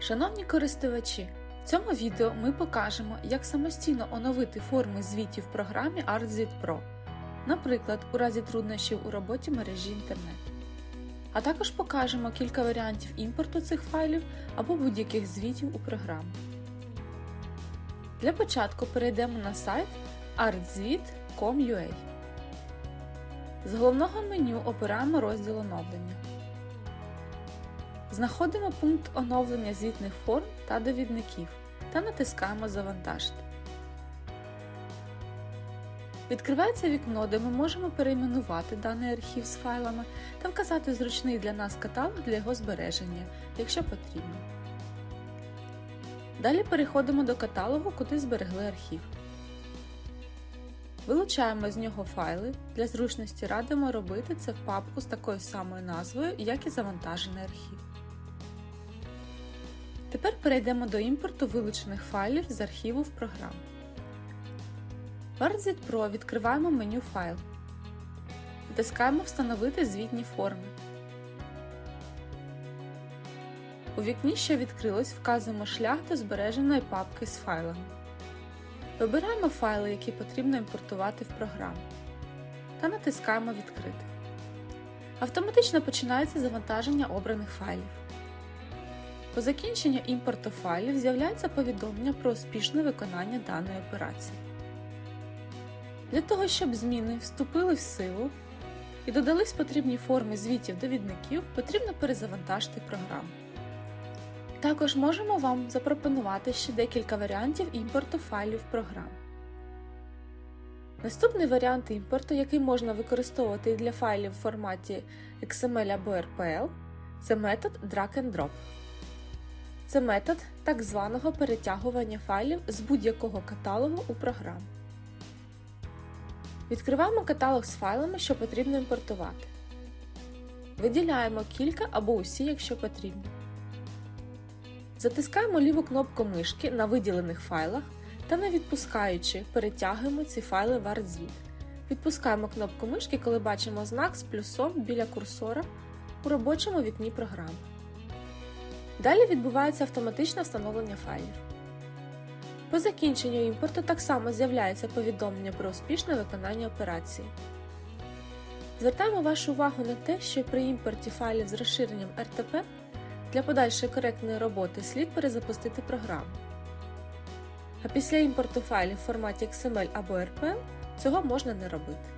Шановні користувачі, в цьому відео ми покажемо, як самостійно оновити форми звітів в програмі ArtZit Pro, наприклад, у разі труднощів у роботі мережі інтернет. А також покажемо кілька варіантів імпорту цих файлів або будь-яких звітів у програму. Для початку перейдемо на сайт artzvit.com.ua. З головного меню обираємо розділ оновлення. Знаходимо пункт оновлення звітних форм та довідників та натискаємо Завантажити. Відкривається вікно, де ми можемо перейменувати даний архів з файлами та вказати зручний для нас каталог для його збереження, якщо потрібно. Далі переходимо до каталогу, куди зберегли архів. Вилучаємо з нього файли. Для зручності радимо робити це в папку з такою самою назвою, як і завантажений архів. Тепер перейдемо до імпорту вилучених файлів з архіву в програму. В ArtZit Pro відкриваємо меню Файл. Натискаємо Встановити звітні форми. У вікні, що відкрилось, вказуємо шлях до збереженої папки з файлами. Вибираємо файли, які потрібно імпортувати в програму, та натискаємо Відкрити. Автоматично починається завантаження обраних файлів. По закінченню імпорту файлів з'являється повідомлення про успішне виконання даної операції. Для того, щоб зміни вступили в силу і додались потрібні форми звітів довідників, потрібно перезавантажити програму. Також можемо вам запропонувати ще декілька варіантів імпорту файлів програм. Наступний варіант імпорту, який можна використовувати і для файлів в форматі XML або RPL, це метод Drag and Drop. Це метод так званого перетягування файлів з будь-якого каталогу у програму. Відкриваємо каталог з файлами, що потрібно імпортувати. Виділяємо кілька або усі, якщо потрібно. Затискаємо ліву кнопку мишки на виділених файлах та не відпускаючи, перетягуємо ці файли в ArtZvit. Відпускаємо кнопку мишки, коли бачимо знак з плюсом біля курсора у робочому вікні програми. Далі відбувається автоматичне встановлення файлів. По закінченню імпорту так само з'являється повідомлення про успішне виконання операції. Звертаємо вашу увагу на те, що при імпорті файлів з розширенням RTP для подальшої коректної роботи слід перезапустити програму. А після імпорту файлів в форматі XML або RPM цього можна не робити.